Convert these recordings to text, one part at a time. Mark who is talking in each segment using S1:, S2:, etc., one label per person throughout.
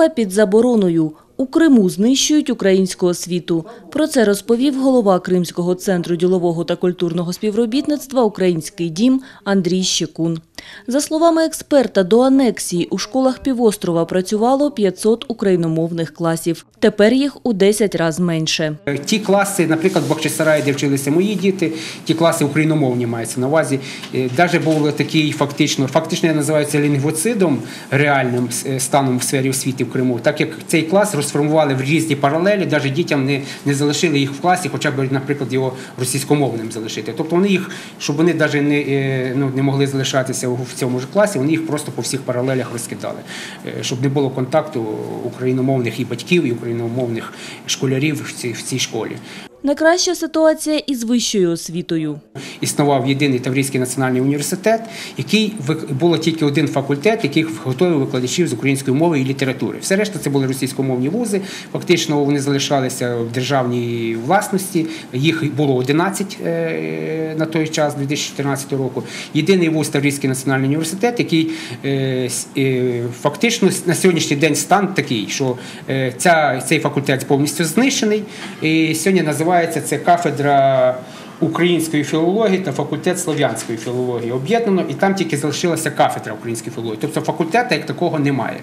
S1: Мова під забороною. У Криму знищують українську освіту. Про це розповів голова Кримського центру ділового та культурного співробітництва «Український дім» Андрій Щекун. За словами експерта, до анексії у школах півострова працювало 500 україномовних класів. Тепер їх у 10 разів менше.
S2: Ті класи, наприклад, в Бахчисараї, де вчилися мої діти, ті класи україномовні мається на увазі. Навіть був такий фактично, фактично я називаю це лінгвоцидом реальним е, станом в сфері освіти в Криму, так як цей клас розформували в різні паралелі, навіть дітям не, не залишили їх в класі, хоча б, наприклад, його російськомовним залишити. Тобто вони їх, щоб вони навіть не, е, ну, не могли залишатися в цьому ж класі, вони їх просто по всіх паралелях розкидали, е, щоб не було контакту україномовних і батьків, і україномовних школярів в цій, в цій школі.
S1: Найкраща ситуація із вищою освітою.
S2: Існував єдиний Таврійський національний університет, який було тільки один факультет, який готовив викладачів з української мови і літератури. Все решта це були російськомовні вузи. Фактично вони залишалися в державній власності. Їх було 11 е, на той час, 2014 року. Єдиний вуз Таврійський національний університет, який е, е, фактично на сьогоднішній день стан такий, що ця, цей факультет повністю знищений. І сьогодні називається це кафедра української філології та факультет слов'янської філології об'єднано, і там тільки залишилася кафедра української філології. Тобто факультету як такого немає.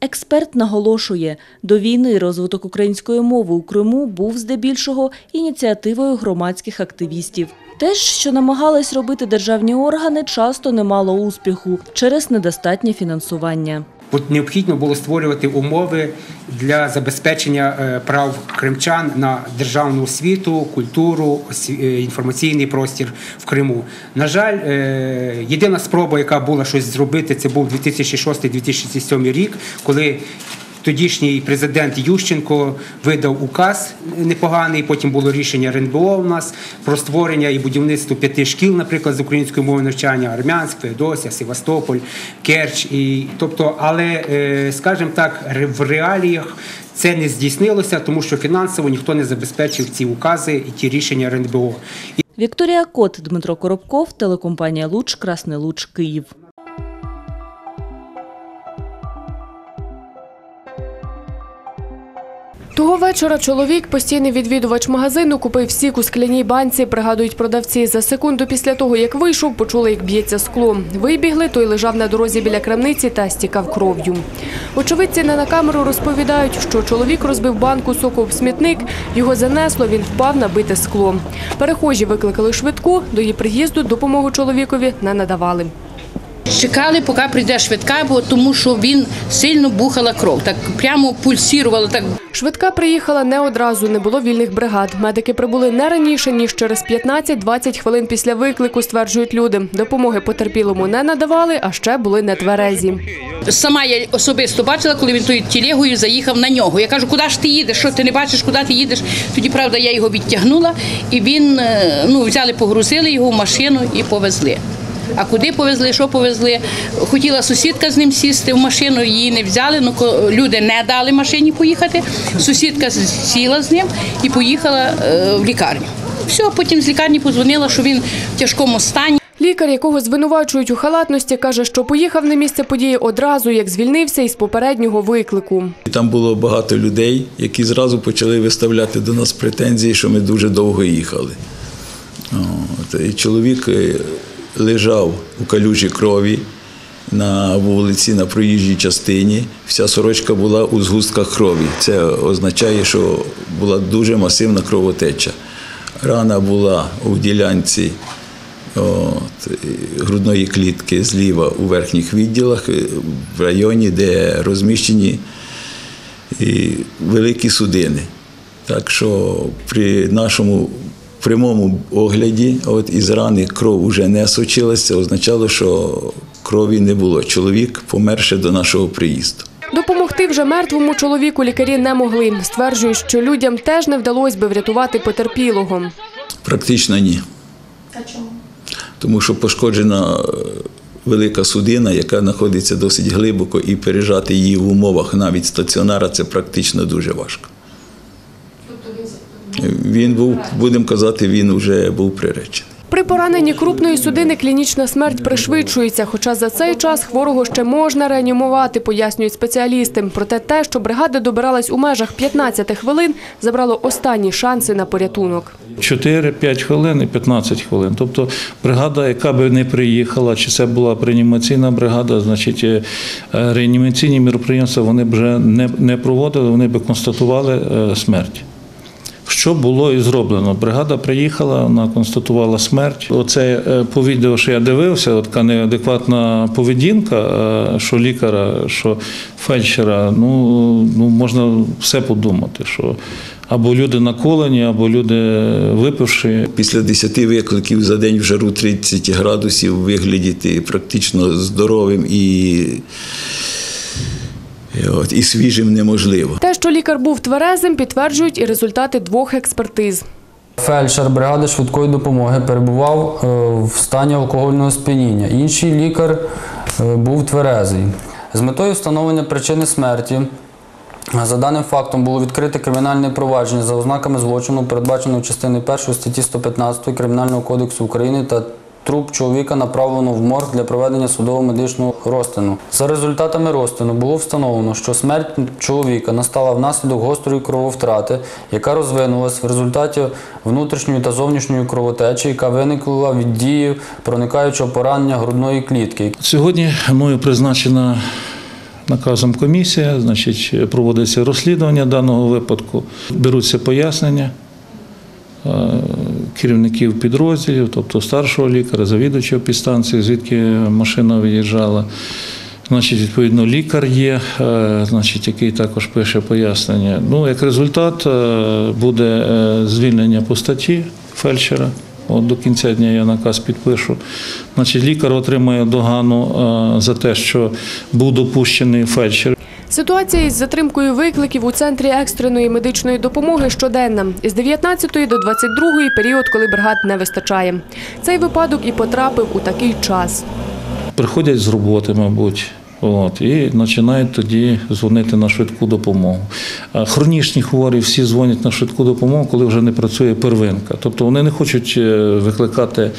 S1: Експерт наголошує, до війни розвиток української мови у Криму був здебільшого ініціативою громадських активістів. Те, що намагались робити державні органи, часто не мало успіху через недостатнє фінансування.
S2: От необхідно було створювати умови для забезпечення е, прав кримчан на державну освіту, культуру, е, інформаційний простір в Криму. На жаль, е, єдина спроба, яка була щось зробити, це був 2006-2007 рік, коли Тодішній президент Ющенко видав указ непоганий. Потім було рішення РНБО у нас про створення і будівництво п'яти шкіл, наприклад, з української мови навчання Армянськ, Феодосія, Севастополь, Керч. І тобто, але е, скажімо так, в реаліях це не здійснилося, тому що фінансово ніхто не забезпечив ці укази і ті рішення РНБО.
S1: Вікторія Кот, Дмитро Коробков, телекомпанія Луч, Красний Луч, Київ.
S3: Того вечора чоловік, постійний відвідувач магазину, купив сік у скляній банці, пригадують продавці. За секунду після того, як вийшов, почули, як б'ється скло. Вибігли, той лежав на дорозі біля крамниці та стікав кров'ю. Очевидці не на камеру розповідають, що чоловік розбив банку соку в смітник, його занесло, він впав на бите скло. Перехожі викликали швидку, до її приїзду допомогу чоловікові не надавали.
S4: Чекали, поки прийде швидка, бо тому що він сильно бухала кров, так прямо пульсірувала, так
S3: Швидка приїхала не одразу, не було вільних бригад. Медики прибули не раніше, ніж через 15-20 хвилин після виклику, стверджують люди. Допомоги потерпілому не надавали, а ще були нетверезі.
S4: сама я особисто бачила, коли він тою тілегою заїхав на нього. Я кажу, куди ж ти їдеш? Що ти не бачиш, куди ти їдеш? Тоді, правда, я його відтягнула, і він е, ну, взяли, погрузили його в машину і повезли. А куди повезли, що повезли? Хотіла сусідка з ним сісти в машину, її не взяли. Ну люди не дали машині поїхати. Сусідка сіла з ним і поїхала е, в лікарню. Все, потім з лікарні подзвонила, що він в тяжкому стані.
S3: Лікар, якого звинувачують у халатності, каже, що поїхав на місце події одразу, як звільнився із попереднього виклику.
S5: Там було багато людей, які зразу почали виставляти до нас претензії, що ми дуже довго їхали. От, і чоловік е, лежав у калюжі крові на вулиці, на проїжджій частині. Вся сорочка була у згустках крові. Це означає, що була дуже масивна кровотеча. Рана була у ділянці от, грудної клітки зліва у верхніх відділах, е, в районі, де розміщені великі судини. Так що при нашому прямому огляді, от із рани кров вже не сочилася, це означало, що крові не було. Чоловік помер ще до нашого приїзду.
S3: Допомогти вже мертвому чоловіку лікарі не могли. Стверджують, що людям теж не вдалося би врятувати потерпілого.
S5: Практично ні. А чому? Тому що пошкоджена е, велика судина, яка знаходиться досить глибоко, і пережати її в умовах навіть стаціонара це практично дуже важко. Він був, будемо казати, він вже був приречений.
S3: При пораненні крупної судини клінічна смерть пришвидшується, хоча за цей час хворого ще можна реанімувати, пояснюють спеціалісти. Проте те, що бригада добиралась у межах 15 хвилин, забрало останні шанси на порятунок.
S6: 4-5 хвилин і 15 хвилин. Тобто бригада, яка би не приїхала, чи це була реанімаційна бригада, значить е, реанімаційні міроприємства вони б вже не, не проводили, вони б констатували е, смерть. Що було і зроблено? Бригада приїхала, вона констатувала смерть. Оце е, по відео, що я дивився, така неадекватна поведінка, е, що лікаря, що фельдшера, ну, ну можна все подумати, що або люди наколені, або люди випивши.
S5: Після 10 викликів за день в жару 30 градусів виглядіти практично здоровим і, от, і свіжим неможливо.
S3: Те, що лікар був тверезим, підтверджують і результати двох експертиз.
S7: Фельдшер бригади швидкої допомоги перебував е, в стані алкогольного сп'яніння. Інший лікар е, був тверезий. З метою встановлення причини смерті. За даним фактом було відкрите кримінальне провадження за ознаками злочину, передбаченого частиною 1 статті 115 Кримінального кодексу України та труп чоловіка направлено в морг для проведення судово-медичного розтину. За результатами розтину було встановлено, що смерть чоловіка настала внаслідок гострої крововтрати, яка розвинулась в результаті внутрішньої та зовнішньої кровотечі, яка виникла від дії проникаючого поранення грудної клітки.
S6: Сьогодні мною призначена наказом комісія, значить, проводиться розслідування даного випадку, беруться пояснення е, керівників підрозділів, тобто старшого лікаря, завідувача підстанції, звідки машина виїжджала. Значить, відповідно, лікар є, е, значить, який також пише пояснення. Ну, як результат, е, буде е, звільнення по статті фельдшера. От до кінця дня я наказ підпишу. Значить, лікар отримає догану за те, що був допущений фельдшер.
S3: Ситуація із затримкою викликів у центрі екстреної медичної допомоги щоденна. Із 19 до 22 період, коли бригад не вистачає. Цей випадок і потрапив у такий час.
S6: Приходять з роботи, мабуть. От, і починають тоді дзвонити на швидку допомогу. Хронічні хворі всі дзвонять на швидку допомогу, коли вже не працює первинка. Тобто вони не хочуть е, викликати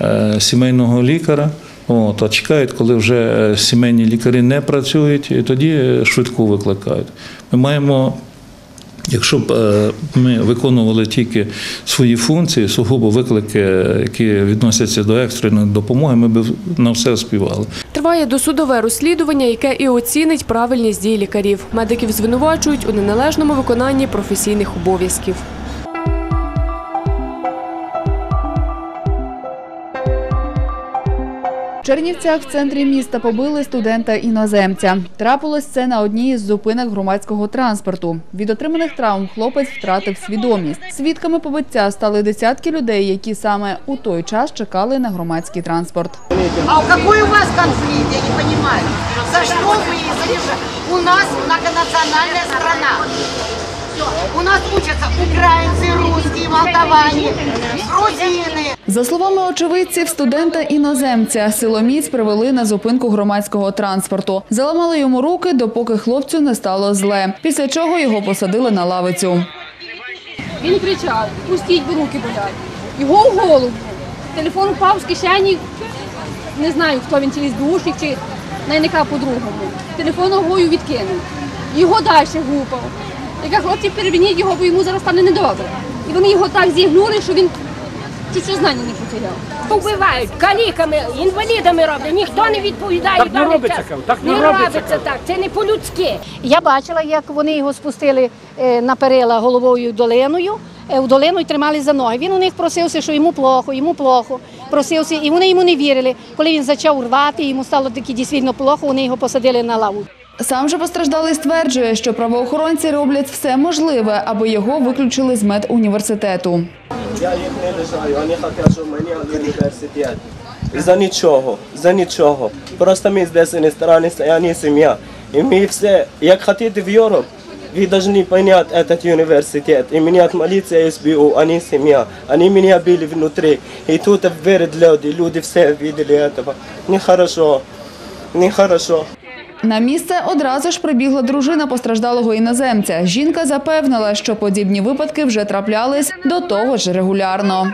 S6: е, сімейного лікаря, от, а чекають, коли вже е, сімейні лікарі не працюють, і тоді е, швидку викликають. Ми маємо Якщо б е, ми виконували тільки свої функції, сугубо виклики, які відносяться до екстреної допомоги, ми б на все співали.
S3: Триває досудове розслідування, яке і оцінить правильність дій лікарів. Медиків звинувачують у неналежному виконанні професійних обов'язків.
S8: В Чернівцях в центрі міста побили студента-іноземця. Трапилось це на одній із зупинок громадського транспорту. Від отриманих травм хлопець втратив свідомість. Свідками побиття стали десятки людей, які саме у той час чекали на громадський транспорт.
S9: А какой у вас конфликт, я не понимаю. За что вы из У нас многонациональная страна. У нас учатся украинцы, русские, молдаване, грузины.
S8: За словами очевидців, студента-іноземця силоміць привели на зупинку громадського транспорту. Заламали йому руки, допоки хлопцю не стало зле. Після чого його посадили на лавицю.
S10: Він кричав: пустіть, бо руки болять. Його в голову. Телефон впав з кишені. Не знаю, хто він чи ліз душник, чи найника по-другому. Телефон ногою відкинув. Його далі гупав. Я хлопці, перевініть його, бо йому зараз стане недобре. І вони його так зігнули, що він чуть сознання не потеряв.
S11: Вбивають каліками, інвалідами роблять, ніхто не відповідає. Так не робиться, так не, робиться так. Це не по-людськи.
S10: Я бачила, як вони його спустили е, на перила головою долиною. е, В долину й тримали за ноги. Він у них просився, що йому плохо, йому плохо. Просився, і вони йому не вірили. Коли він почав рвати, йому стало таки дійсно плохо, вони його посадили на лаву.
S8: Сам же постраждалий стверджує, що правоохоронці роблять все можливе, аби його виключили з медуніверситету.
S12: Я їх не лишаю, вони хочуть, щоб мені університет. За нічого, за нічого. Просто ми здесь не стараємося, я не сім'я. І ми все, як хотите в Європ, ви должны понять этот университет. И меня от милиция СБУ, они семья. Они меня били внутри. И тут верят люди, люди все видели этого. Нехорошо, нехорошо.
S8: На місце одразу ж прибігла дружина постраждалого іноземця. Жінка запевнила, що подібні випадки вже траплялись до того ж регулярно.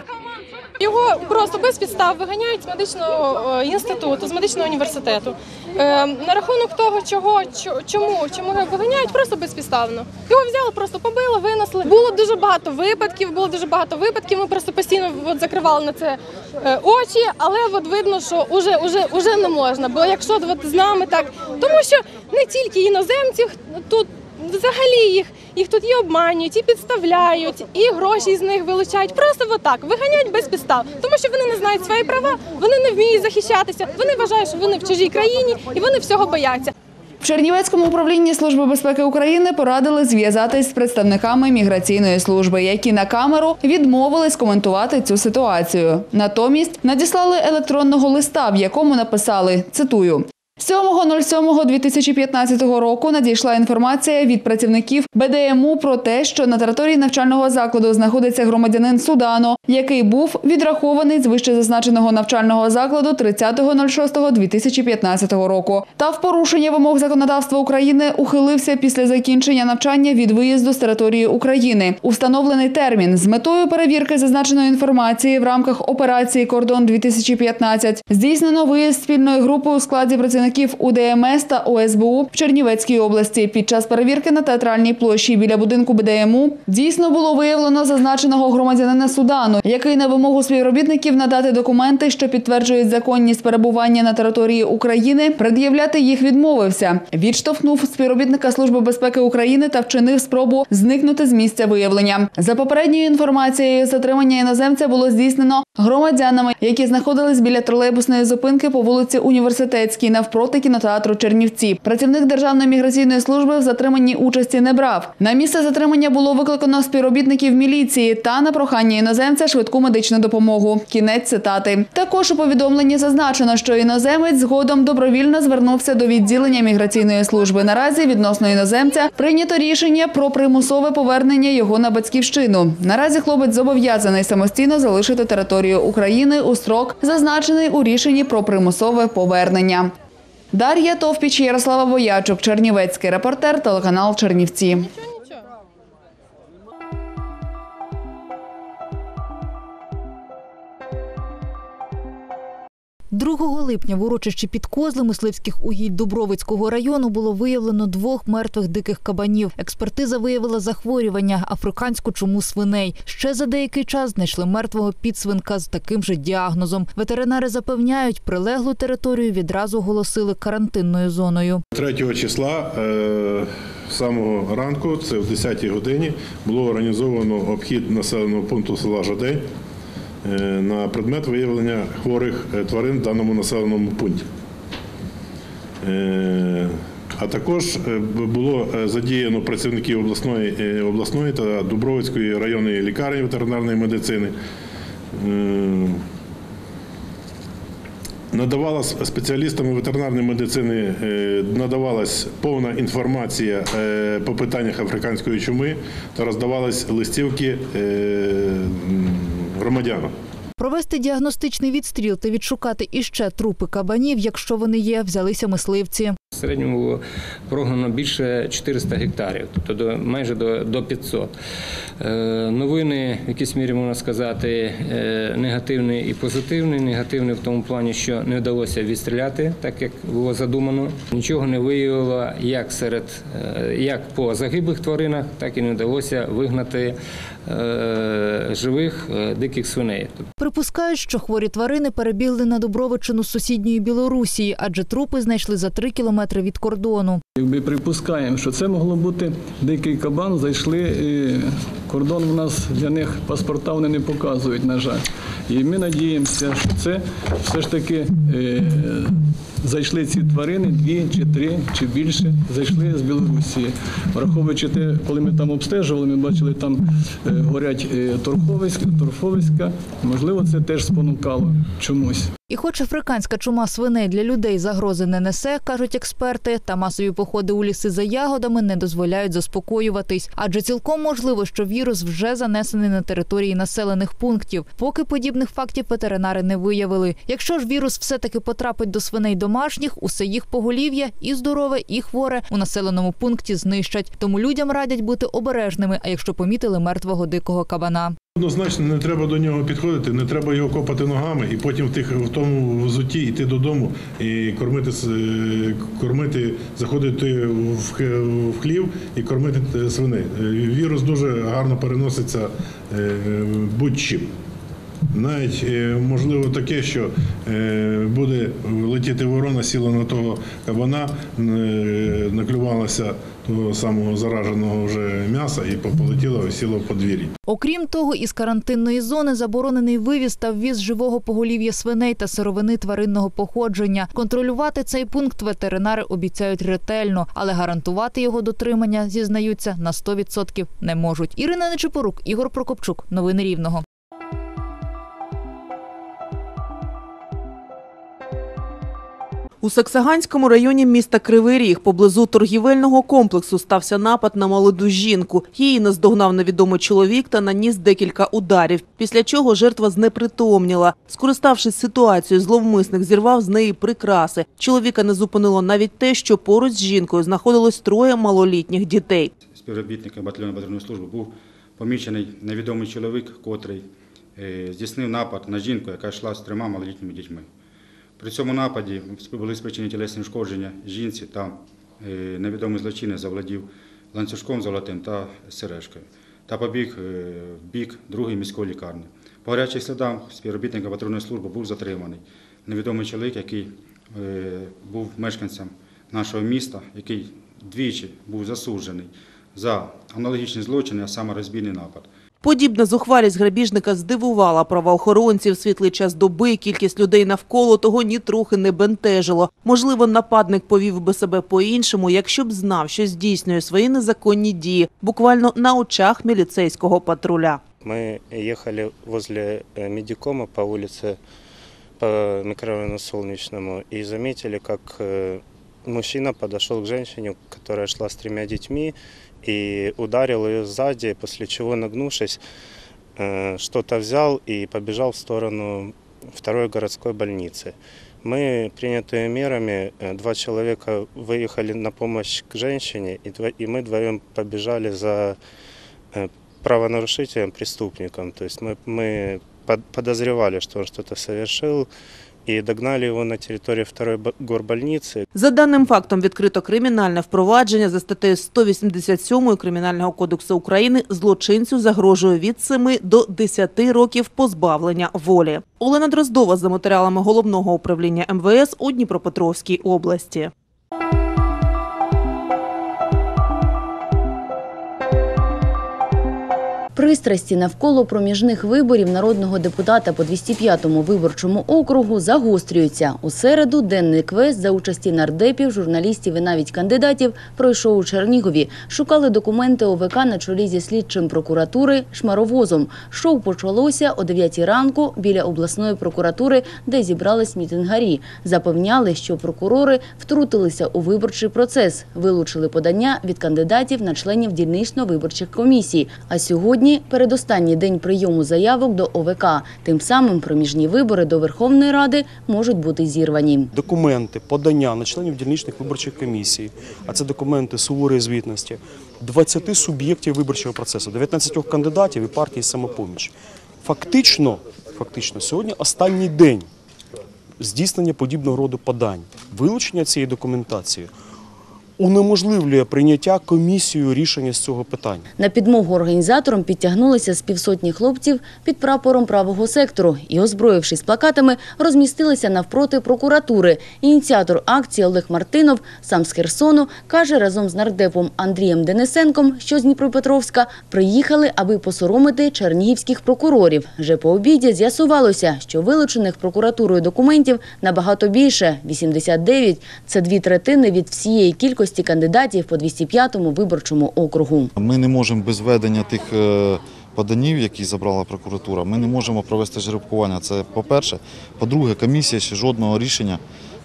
S13: Його просто без підстав виганяють з медичного е, інституту, з медичного університету. Е, на рахунок того, чого чому, чому його виганяють, просто безпідставно. Його взяли, просто побили, винесли. Було дуже багато випадків. Було дуже багато випадків. Ми просто постійно от, закривали на це е, очі, але от видно, що уже, уже, уже не можна. Бо якщо от з нами так, тому що не тільки іноземці тут. Взагалі їх їх тут і обманюють, і підставляють, і гроші з них вилучають. Просто отак виганяють без підстав, тому що вони не знають свої права, вони не вміють захищатися. Вони вважають, що вони в чужій країні і вони всього бояться.
S8: В Чернівецькому управлінні Служби безпеки України порадили зв'язатись з представниками міграційної служби, які на камеру відмовились коментувати цю ситуацію. Натомість надіслали електронного листа, в якому написали цитую. 7.07.2015 року надійшла інформація від працівників БДМУ про те, що на території навчального закладу знаходиться громадянин Судану, який був відрахований з вищезазначеного навчального закладу 30.06.2015 року. Та в порушення вимог законодавства України ухилився після закінчення навчання від виїзду з території України у встановлений термін з метою перевірки зазначеної інформації в рамках операції Кордон 2015 здійснено виїзд спільної групи у складі працівників УДМС та ОСБУ в Чернівецькій області. Під час перевірки на театральній площі біля будинку БДМУ дійсно було виявлено зазначеного громадянина Судану, який на вимогу співробітників надати документи, що підтверджують законність перебування на території України, пред'являти їх відмовився. Відштовхнув співробітника Служби безпеки України та вчинив спробу зникнути з місця виявлення. За попередньою інформацією, затримання іноземця було здійснено громадянами, які знаходились біля тролейбусної зупинки по вулиці Університетській навпроти кінотеатру Чернівці. Працівник Державної міграційної служби в затриманні участі не брав. На місце затримання було викликано співробітників міліції та на прохання іноземця швидку медичну допомогу. Кінець цитати. Також у повідомленні зазначено, що іноземець згодом добровільно звернувся до відділення міграційної служби. Наразі відносно іноземця прийнято рішення про примусове повернення його на батьківщину. Наразі хлопець зобов'язаний самостійно залишити територію України у строк, зазначений у рішенні про примусове повернення. Дар'я Товпіч, Ярослава Боячук, Чернівецький репортер, телеканал Чернівці.
S14: 2 липня в урочищі під козли мисливських угідь Дубровицького району було виявлено двох мертвих диких кабанів. Експертиза виявила захворювання африканську чуму свиней. Ще за деякий час знайшли мертвого підсвинка з таким же діагнозом. Ветеринари запевняють, прилеглу територію відразу оголосили карантинною зоною.
S15: 3 числа е, самого ранку, це в 10 годині, було організовано обхід населеного пункту села Жодень е, на предмет виявлення хворих е, тварин в даному населеному пункті. Е, А також е, було е, задіяно працівників обласної, е, обласної та Дубровицької районної лікарні ветеринарної медицини. Е, Надавалась спеціалістами ветеринарної медицини е, надавалась повна інформація е, по питаннях африканської чуми та роздавались листівки е, громадянам.
S14: Провести діагностичний відстріл та відшукати іще трупи кабанів, якщо вони є, взялися мисливці.
S16: Середньому було прогнано більше 400 гектарів, тобто до, майже до, до 500. Е, новини, в якійсь мірі можна сказати, е, негативні і позитивні. Негативні в тому плані, що не вдалося відстріляти, так як було задумано. Нічого не виявило як серед е, як по загиблих тваринах, так і не вдалося вигнати е, живих е, диких свиней.
S14: Припускають, що хворі тварини перебігли на Дубровичину з сусідньої Білорусії, адже трупи знайшли за три кілометри від кордону.
S17: Якби припускаємо, що це могло бути дикий кабан, зайшли і кордон у нас для них паспорта вони не показують, на жаль. І ми надіємося, що це все ж таки е, зайшли ці тварини, дві чи три чи більше, зайшли з Білорусі. Враховуючи те, коли ми там обстежували, ми бачили, там е, горять е, торфовиська, торфовиська. Можливо, це теж спонукало чомусь.
S14: І хоч африканська чума свиней для людей загрози не несе, кажуть експерти, та масові походи у ліси за ягодами не дозволяють заспокоюватись, адже цілком можливо, що вірус вже занесений на території населених пунктів. Поки подібних фактів ветеринари не виявили. Якщо ж вірус все-таки потрапить до свиней домашніх, усе їх поголів'я і здорове, і хворе у населеному пункті знищать. Тому людям радять бути обережними. А якщо помітили мертвого дикого кабана.
S15: Однозначно не треба до нього підходити, не треба його копати ногами і потім в тих в тому взутті йти додому і кормити е, кормити, заходити в в хлів і кормити свини. свиней. Е, Вірус дуже гарно переноситься е, будь-чим. Навіть е, можливо таке, що е, буде летіти ворона, сіла на того кабана, е, наклювалася того самого зараженого вже м'яса і полетіла сіла в подвір'ї.
S14: Окрім того, із карантинної зони заборонений вивіз та ввіз живого поголів'я свиней та сировини тваринного походження. Контролювати цей пункт ветеринари обіцяють ретельно, але гарантувати його дотримання, зізнаються, на 100% не можуть. Ірина Нечипорук, Ігор Прокопчук. Новини Рівного.
S18: У Саксаганському районі міста Кривий Ріг поблизу торгівельного комплексу стався напад на молоду жінку. Її наздогнав невідомий чоловік та наніс декілька ударів, після чого жертва знепритомніла. Скориставшись ситуацією, зловмисник зірвав з неї прикраси. Чоловіка не зупинило навіть те, що поруч з жінкою знаходилось троє малолітніх дітей.
S19: співробітниками батальйону патрульної служби був помічений невідомий чоловік, котрий е, здійснив напад на жінку, яка йшла з трьома малолітніми дітьми. При цьому нападі були спричинені тілесні ушкодження жінці та е, невідомий злочинець завладів ланцюжком золотим та сережкою та побіг е, в бік другої міської лікарні. По гарячих слідам співробітника патрульної служби був затриманий невідомий чоловік, який е, був мешканцем нашого міста, який двічі був засуджений за аналогічні злочини, а саме розбійний напад.
S18: Подібна зухвалість грабіжника здивувала правоохоронців. Світлий час доби, кількість людей навколо того нітрохи не бентежило. Можливо, нападник повів би себе по-іншому, якщо б знав, що здійснює свої незаконні дії, буквально на очах міліцейського патруля.
S20: Мы ехали возле э, медикома по улице по микрорайону Солнечному и заметили, как э, мужчина подошел к женщине, которая шла с тремя детьми, и ударил ее сзади, после чего, нагнувшись, э, что-то взял и побежал в сторону второй городской больницы. Мы, принятыми мерами, э, два человека выехали на помощь к женщине, и, дво- и мы вдвоем побежали за э, правонарушителем, преступником. То есть мы, мы под- подозревали, что он что-то совершил, и догнали його на території второї горбольниці.
S18: За даним фактом відкрито кримінальне впровадження за статтею 187 Кримінального кодексу України злочинцю загрожує від 7 до 10 років позбавлення волі. Олена Дроздова за матеріалами головного управління МВС у Дніпропетровській області.
S21: Пристрасті навколо проміжних виборів народного депутата по 205-му виборчому округу загострюються. У середу денний квест за участі нардепів, журналістів і навіть кандидатів пройшов у Чернігові. Шукали документи ОВК на чолі зі слідчим прокуратури Шмаровозом. Шоу почалося о 9 ранку біля обласної прокуратури, де зібрались мітингарі. Запевняли, що прокурори втрутилися у виборчий процес, вилучили подання від кандидатів на членів дільнично-виборчих комісій. А сьогодні передостанній день прийому заявок до ОВК. Тим самим проміжні вибори до Верховної Ради можуть бути зірвані.
S22: документи, подання на членів дільничних виборчих комісій, а це документи суворої звітності, 20 суб'єктів виборчого процесу, 19 кандидатів і партії самопоміч. Фактично, фактично, сьогодні останній день здійснення подібного роду подань. Вилучення цієї документації унеможливлює прийняття комісією рішення з цього питання.
S21: На підмогу організаторам підтягнулися з півсотні хлопців під прапором правого сектору і, озброївшись плакатами, розмістилися навпроти прокуратури. Ініціатор акції Олег Мартинов, сам з Херсону, каже, разом з нардепом Андрієм Денисенком, що з Дніпропетровська, приїхали, аби посоромити чернігівських прокурорів. Вже по обіді з'ясувалося, що вилучених прокуратурою документів набагато більше – 89. Це дві третини від всієї кількості кандидатів по 205-му виборчому округу.
S23: Ми не можемо без ведення тих е, поданів, які забрала прокуратура, ми не можемо провести жеребкування. Це по-перше. По-друге, комісія ще жодного рішення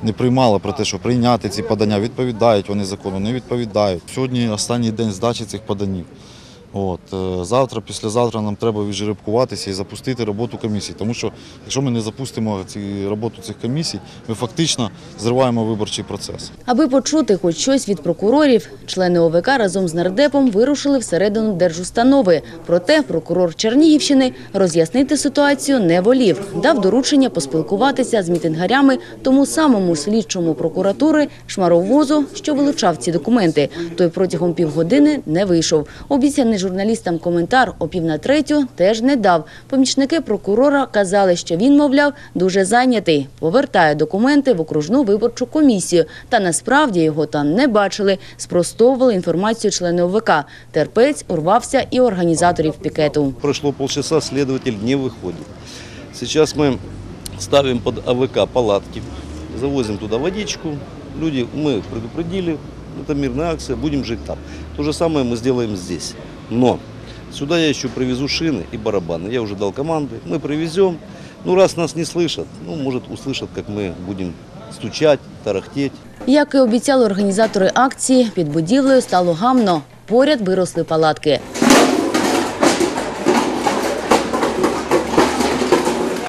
S23: не приймала про те, що прийняти ці подання. Відповідають вони закону, не відповідають. Сьогодні останній день здачі цих поданів. От, е, завтра, післязавтра нам треба віджеребкуватися і запустити роботу комісії. Тому що якщо ми не запустимо ці, роботу цих комісій, ми фактично зриваємо виборчий процес.
S21: Аби почути хоч щось від прокурорів, члени ОВК разом з нардепом вирушили всередину держустанови. Проте прокурор Чернігівщини роз'яснити ситуацію не волів. Дав доручення поспілкуватися з мітингарями тому самому слідчому прокуратури Шмаровозу, що вилучав ці документи. Той протягом півгодини не вийшов. Обіцяний журналістам коментар о пів на третю теж не дав. Помічники прокурора казали, що він, мовляв, дуже зайнятий. Повертає документи в окружну виборчу комісію. Та насправді його там не бачили. Спростовували інформацію члени ОВК. Терпець урвався і організаторів пікету.
S24: Прошло полчаса, следователь не выходит. Сейчас мы ставим под АВК палатки, завозим туда водичку. Люди, мы предупредили, это мирная акция, будем жить там. То же самое мы сделаем здесь. Но сюда я еще привезу шины и барабаны. Я уже дал команды, мы привезем. Ну, раз нас не слышат, ну, может, услышат, как мы будем стучать, тарахтеть.
S21: Як і обіцяли організатори акції, під будівлею стало гамно. Поряд виросли палатки.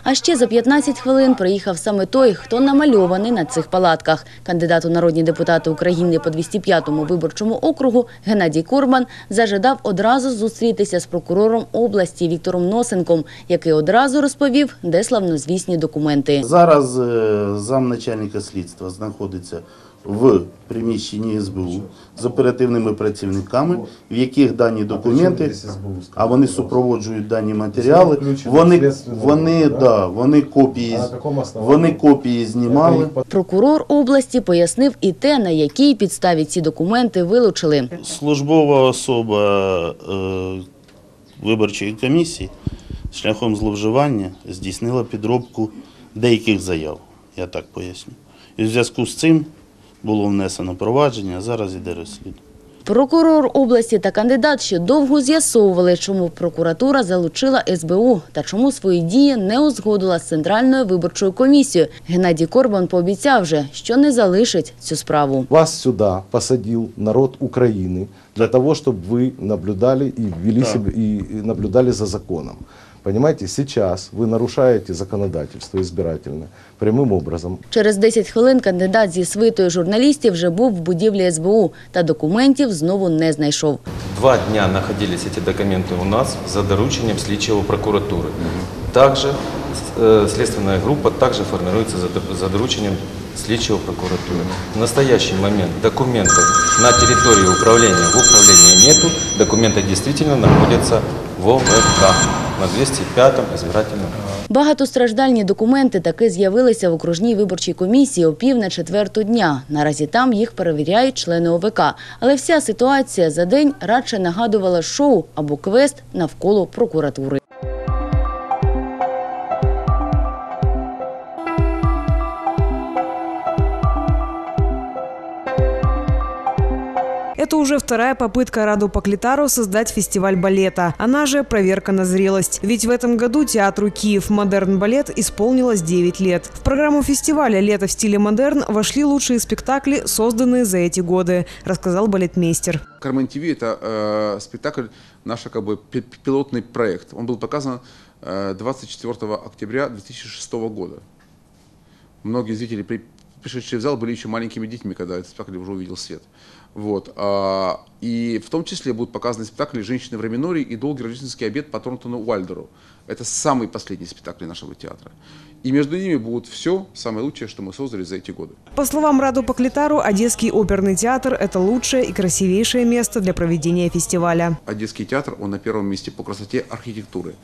S21: А ще за 15 хвилин приїхав саме той, хто намальований на цих палатках. Кандидат у народні депутати України по 205-му виборчому округу Геннадій Корбан зажадав одразу зустрітися з прокурором області Віктором Носенком, який одразу розповів, де славнозвісні документи.
S25: Зараз е, замначальника слідства знаходиться в приміщенні СБУ з оперативними працівниками, в яких дані документи, а вони супроводжують дані матеріали. Вони, вони, да, вони копії, вони копії знімали.
S21: Прокурор області пояснив і те, на якій підставі ці документи вилучили.
S25: Службова особа е, виборчої комісії шляхом зловживання здійснила підробку деяких заяв, я так поясню. І в зв'язку з цим було внесено провадження, а зараз іде розслідування.
S21: Прокурор області та кандидат ще довго з'ясовували, чому прокуратура залучила СБУ та чому свої дії не узгодила з Центральною виборчою комісією. Геннадій Корбан пообіцяв же, що не залишить цю справу.
S26: Вас сюда посадил народ Украины для того, чтобы вы наблюдали и ввели
S25: Да.
S26: себя и и наблюдали за законом. Понимаете, сейчас вы нарушаете законодательство избирательное прямым образом.
S21: Через 10 хвилин кандидат зі свитою журналістів вже був в будівлі СБУ та документів знову не знайшов.
S27: Два дня находились эти документы у нас за доручением слідчого прокуратуры. Также э, следственная группа также формируется за, дор- за доручением слідчого прокуратуры. В настоящий момент документов на территории управления в управлении нету. Документы действительно находятся в ОВК на 205-м избирательном
S21: Багатостраждальні документи таки з'явилися в окружній виборчій комісії о пів на четверту дня. Наразі там їх перевіряють члени ОВК. Але вся ситуація за день радше нагадувала шоу або квест навколо прокуратури.
S28: Это уже вторая попытка Раду Поклитару создать фестиваль балета. Она же проверка на зрелость. Ведь в этом году театру «Киев Модерн Балет» исполнилось 9 лет. В программу фестиваля «Лето в стиле модерн» вошли лучшие спектакли, созданные за эти годы, рассказал балетмейстер.
S29: Кармен ТВ это э, спектакль, наш как бы пи- пилотный проект. Он был показан э, 24 октября 2006 года. Многие зрители, при- пришедшие в зал, были еще маленькими детьми, когда этот спектакль уже увидел свет. Вот. а, И в том числе будут показаны спектакли «Женщины в Раминоре» и «Долгий рождественский обед» по Торнтону Уальдеру. Это самые последние спектакли нашего театра. И между ними будет все самое лучшее, что мы создали за эти годы.
S28: По словам Раду Поклитару, Одесский оперный театр – это лучшее и красивейшее место для проведения фестиваля.
S29: Одесский театр, он на первом месте по красоте архитектуры.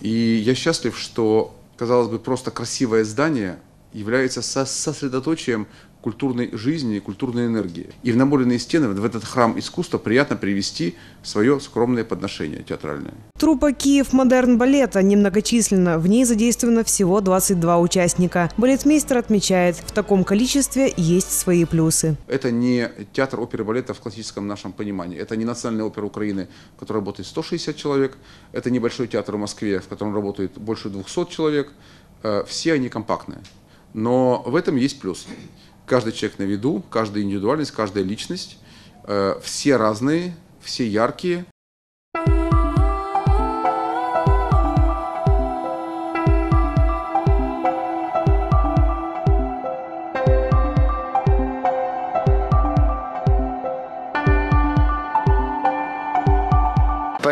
S29: И я счастлив, что, казалось бы, просто красивое здание является со- сосредоточием культурной жизни, культурной энергии. И в намоленные стены, в этот храм искусства приятно привести свое скромное подношение театральное.
S28: Труппа «Киев Модерн Балета» немногочисленна, в ней задействовано всего 22 участника. Балетмейстер отмечает, в таком количестве есть свои плюсы.
S29: Это не театр оперы и балета в классическом нашем понимании. Это не национальная опера Украины, в которой работает 160 человек. Это небольшой театр в Москве, в котором работает больше 200 человек. Э, Все они компактные. Но в этом есть плюс. Каждый человек на виду, каждая индивидуальность, каждая личность. Э, все разные, все яркие.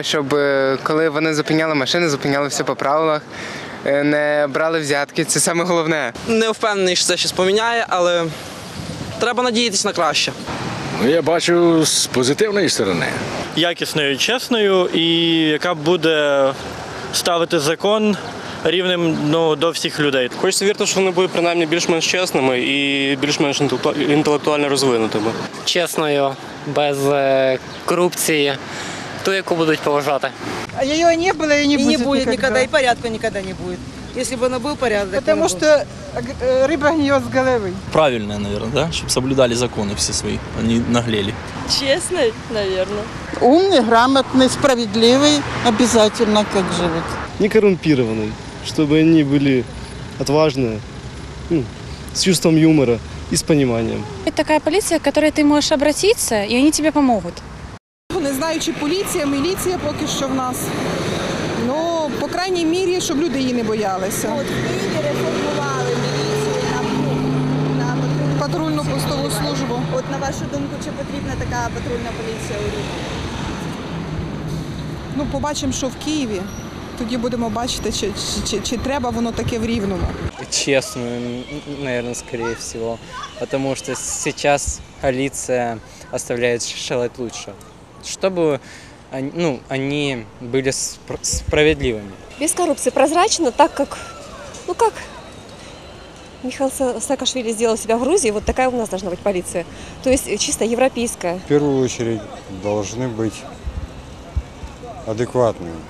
S30: Щоб е, коли вони зупиняли машини, зупинялися по правилах, не брали взятки. Це саме головне.
S31: Не впевнений, що це щось поміняє, але треба надіятися на краще.
S32: Ну, я бачу з позитивної сторони.
S33: якісною, чесною і яка буде ставити закон рівним ну, до всіх людей.
S34: Хочеться вірити, що вони будуть принаймні більш-менш чесними і більш-менш інтелекту- інтелектуально розвинутими.
S35: чесною, без е, корупції, ту, яку будуть поважати.
S4: А ее не было и не
S36: И
S4: будет.
S36: не будет никогда, и порядка никогда не будет. Если бы оно был порядок.
S4: Потому
S36: оно
S4: что э, рыба гниет с головы.
S37: Правильное, наверное, да? Чтобы соблюдали законы все свои, они наглели.
S36: Честный, наверное.
S4: Умный, грамотный, справедливый, обязательно как живут.
S28: не коррумпированный, чтобы они были отважные, ну, с чувством юмора и с пониманием.
S38: Такая полиция, к которой ты можешь обратиться, и они тебе помогут.
S4: Не чи поліція, міліція поки що в нас. Ну, по крайній мірі, щоб люди її не боялися. От в Києві реформували міліцію на, патрульну постову службу.
S36: От на вашу думку, чи потрібна така патрульна поліція у Рівні?
S4: Ну, побачимо, що в Києві. Тоді будемо бачити, чи, чи, чи, чи треба воно таке в Рівному.
S35: Честную, наверное, скорее всего. Потому что сейчас полиция оставляет желать лучше. Чтобы они, ну, они были спр- справедливыми.
S39: Без коррупции прозрачно, так как, ну как Михаил Са- Саакашвили сделал себя в Грузии, вот такая у нас должна быть полиция. То есть чисто европейская.
S40: В первую очередь должны быть адекватными.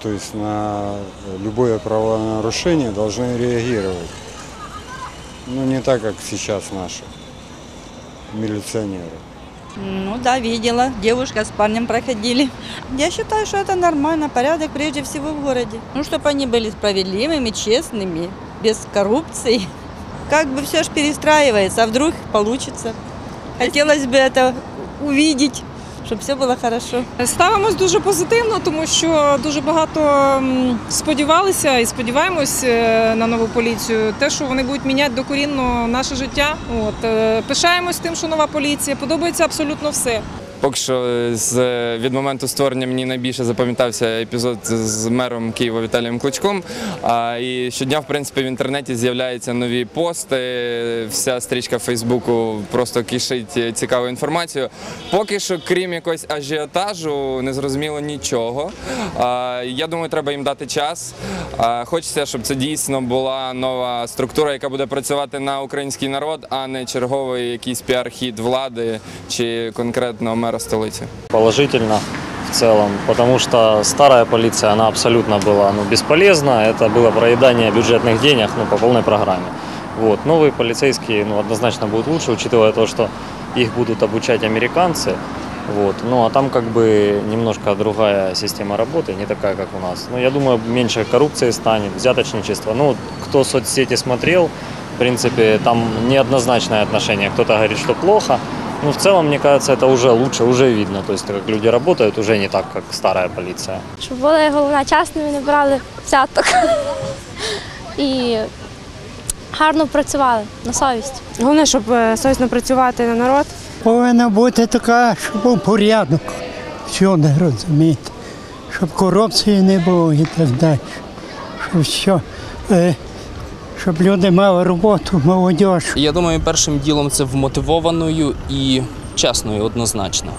S40: То есть на любое правонарушение должны реагировать. Ну, не так, как сейчас наши милиционеры.
S36: Ну да, видела. Девушка с парнем проходили. Я считаю, что это нормально. Порядок прежде всего в городе. Ну, чтобы они были справедливыми, честными, без коррупции. Как бы все же перестраивается, а вдруг получится. Хотелось бы это увидеть, чтобы все було добре.
S41: Ставимось дуже позитивно, тому що дуже багато сподівалися і сподіваємось е, на нову поліцію. Те, що вони будуть міняти докорінно наше життя. От е, пишаємось тим, що нова поліція подобається абсолютно все.
S42: Поки що з від моменту створення мені найбільше запам'ятався епізод з мером Києва Віталієм Кличком. А, і щодня, в принципі, в інтернеті з'являються нові пости. Вся стрічка Фейсбуку просто кишить цікавою інформацією. Поки що, крім якогось ажіотажу, не зрозуміло нічого. А, я думаю, треба їм дати час. А, хочеться, щоб це дійсно була нова структура, яка буде працювати на український народ, а не черговий якийсь піар-хід влади чи конкретно мера столиці.
S43: положительно в целом, потому что старая полиция, она абсолютно была ну, бесполезна, это было проедание бюджетных денег ну, по полной программе. Вот. Новые полицейские ну, однозначно будут лучше, учитывая то, что их будут обучать американцы. Вот. Ну а там как бы немножко другая система работы, не такая, как у нас. Ну, я думаю, меньше коррупции станет, взяточничества. Ну, кто соцсети смотрел, в принципе, там неоднозначное отношение. Кто-то говорит, что плохо, ну, в целом, мне кажется, это уже лучше, уже видно. То есть, как люди работают, уже не так, как старая полиция.
S16: Щоб були головне чесними, не брали взяток. І гарно працювали на совість.
S44: Головне, щоб е, совісно працювати на народ.
S45: Повинна бути така, щоб був порядок. Що не розумієте? Щоб корупції не було і так далі. Щоб, що, е, щоб люди мали роботу, молодь.
S12: Я думаю, першим ділом це вмотивованою і чесною однозначно.